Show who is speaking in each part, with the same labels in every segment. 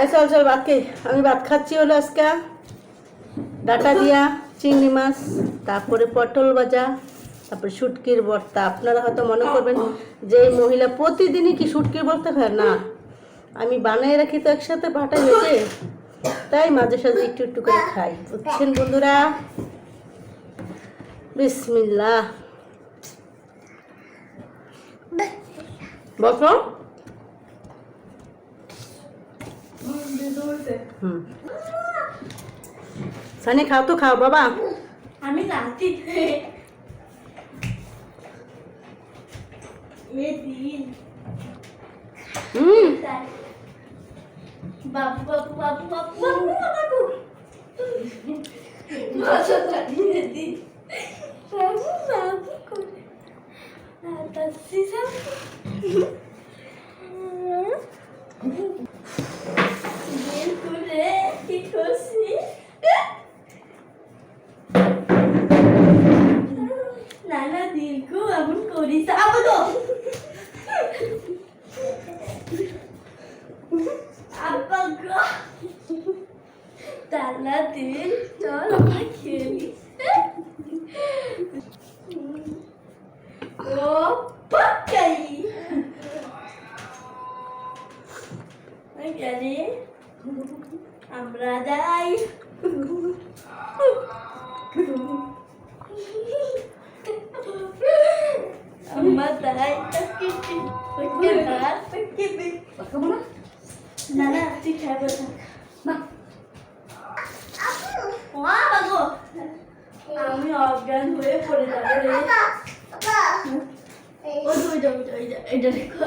Speaker 1: এই চল চল, ভাত আমি ভাত খাচ্ছি হলো আজকে। ডাটা দিয়া, চিংড়ি মাছ, তারপরে পটল ভাজা, তারপরে শুটকির ভর্তা। আপনারা হয়তো মনে করবেন যে এই মহিলা প্রতিদিনই কি শুটকির ভর্তা খায়? না। আমি বানাই রাখি তো একসাথে বাটা হয়েছে তাই মাঝে সাঝে একটু একটু করে খাই। বুঝছেন বন্ধুরা? বিসমিল্লাহ। বসো হুম। সানি খাও তো খাও বাবা।
Speaker 2: আমি দিন
Speaker 1: হুম।
Speaker 2: বাবু বাবু বাবু বাবু বাবু বাবু। মজা লাগিয়ে বাবু বাবু গেলে আমরা যাই আমরা তাকে না না না তুই খাব না মা আমি অজ্ঞান হয়ে পড়ে যাব রে ও তুই এটা দেখো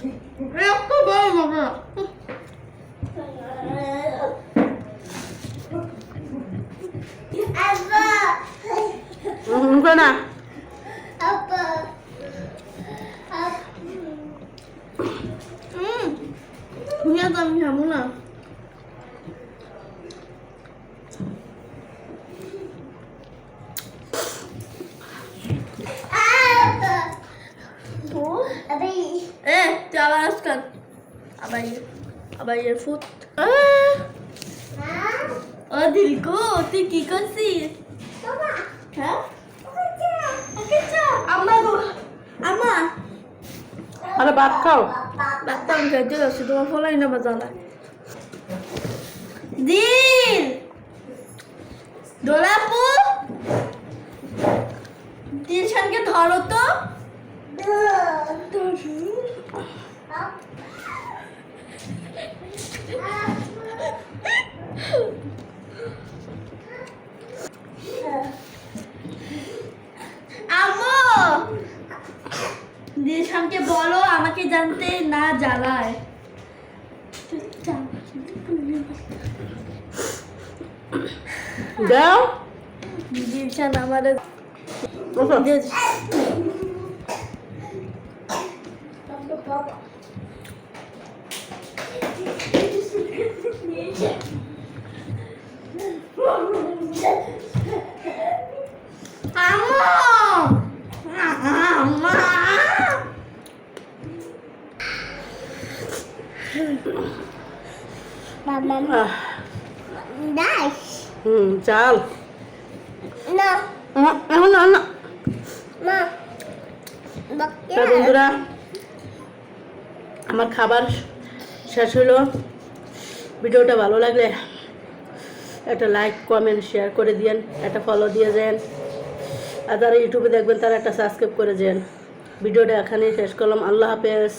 Speaker 2: করিস না দিলকু বিসমিল্লাহ
Speaker 1: কি মজা না হুম মিথ্যা তো বলবেন
Speaker 2: একটু বড় মজা
Speaker 1: হুম করে না
Speaker 2: তুমি তো আমি খাব না এ তুই আবার আসকান ইয়ে আবার ইয়ে ফুট ও দিলকু তুই কি করছিস? হ্যাঁ? আম্মা গো আম্মা।
Speaker 1: আরে ভাত খাও।
Speaker 2: ডাক্তার আমি খাইতে যাচ্ছি তোমার ফলাই না বাজালা দিন দোলাপু! দিলশানকে ধরো তো। আম্মু দিলশানকে বলো আমাকে জানতে না জ্বালায়
Speaker 1: দাও।
Speaker 2: দিলশান আমার
Speaker 1: বসো হুম চাল। না। না তা বন্ধুরা আমার খাবার শেষ হলো। ভিডিওটা ভালো লাগলে একটা লাইক কমেন্ট শেয়ার করে দিয়েন একটা ফলো দিয়ে যান আর যারা ইউটিউবে দেখবেন তারা একটা সাবস্ক্রাইব করে যান ভিডিওটা এখানেই শেষ করলাম। আল্লাহ হাফেজ।